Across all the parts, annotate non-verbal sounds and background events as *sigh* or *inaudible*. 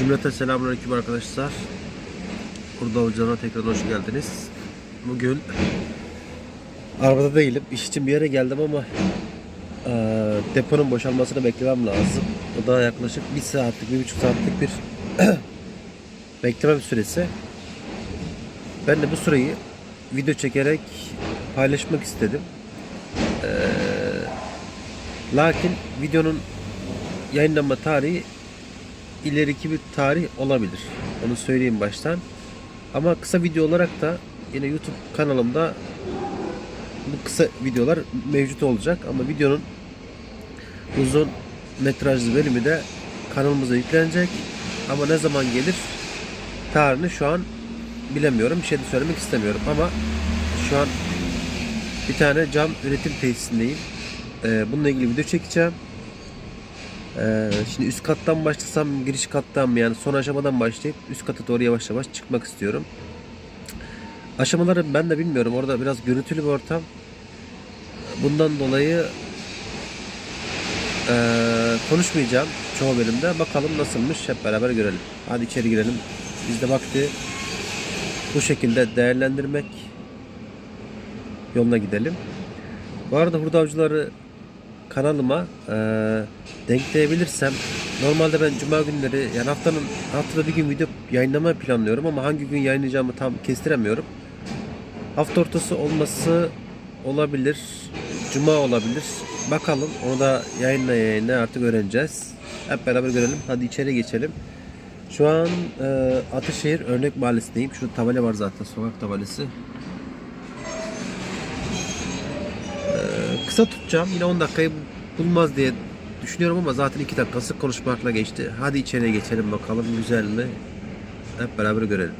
Cümlete selamünaleyküm arkadaşlar. Burada hocana tekrar hoş geldiniz. Bugün arabada değilim. İş için bir yere geldim ama eee, deponun boşalmasını beklemem lazım. O da yaklaşık bir saatlik, bir buçuk saatlik bir *clears throat* bekleme süresi. Ben de bu süreyi video çekerek paylaşmak istedim. Eee, lakin videonun yayınlanma tarihi ileriki bir tarih olabilir. Onu söyleyeyim baştan. Ama kısa video olarak da yine YouTube kanalımda bu kısa videolar mevcut olacak ama videonun uzun metrajlı bölümü de kanalımıza yüklenecek. Ama ne zaman gelir tarihini şu an bilemiyorum. Bir şey de söylemek istemiyorum ama şu an bir tane cam üretim tesisindeyim. Ee, bununla ilgili video çekeceğim. Ee, şimdi üst kattan başlasam giriş kattan mı yani son aşamadan başlayıp üst kata doğru yavaş yavaş çıkmak istiyorum. Aşamaları ben de bilmiyorum. Orada biraz gürültülü bir ortam. Bundan dolayı eee, konuşmayacağım çoğu bölümde. Bakalım nasılmış hep beraber görelim. Hadi içeri girelim. Biz de vakti bu şekilde değerlendirmek yoluna gidelim. Bu arada hurda avcıları kanalıma eee denkleyebilirsem normalde ben cuma günleri yani haftanın haftada bir gün video yayınlamayı planlıyorum ama hangi gün yayınlayacağımı tam kestiremiyorum. Hafta ortası olması olabilir. Cuma olabilir. Bakalım. Onu da yayınla yayınla artık öğreneceğiz. Hep beraber görelim. Hadi içeri geçelim. Şu an e, Ataşehir Örnek Mahallesi'ndeyim. Şurada tabela var zaten. Sokak tabelası. Kısa tutacağım. Yine 10 dakikayı bulmaz diye düşünüyorum ama zaten 2 dakikası konuşmakla geçti. Hadi içeriye geçelim bakalım. Güzel mi? Hep beraber görelim.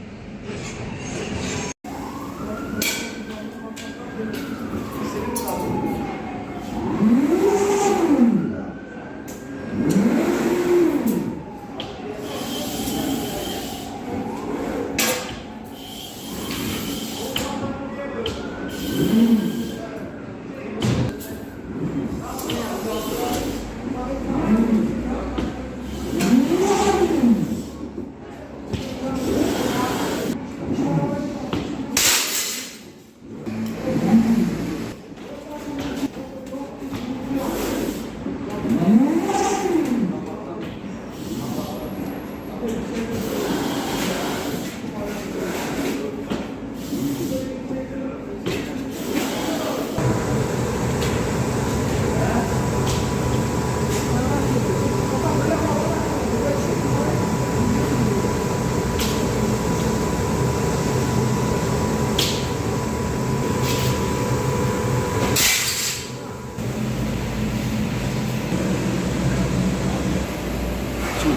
Şimdi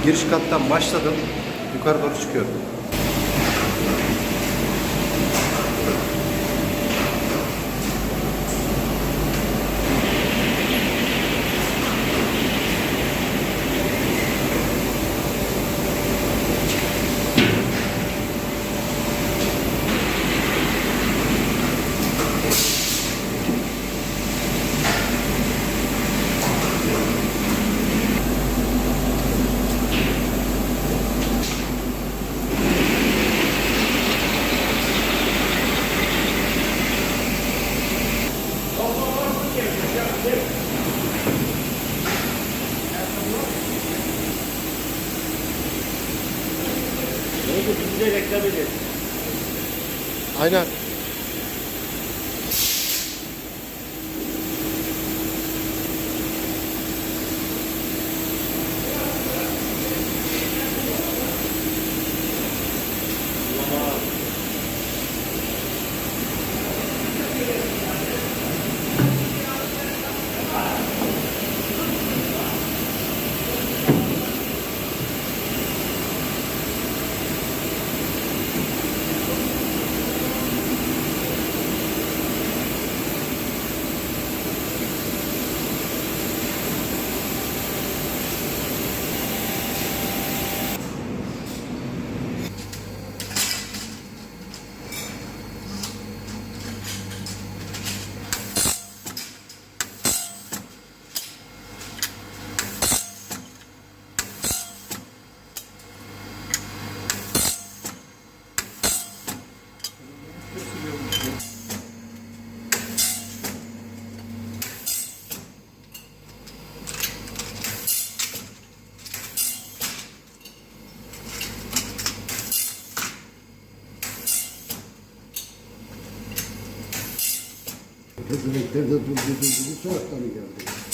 giriş kattan başladım. Yukarı doğru çıkıyorum. Aynen. Pezevenkler de durdu durdu bu mi geldi?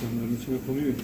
저는 지금 보면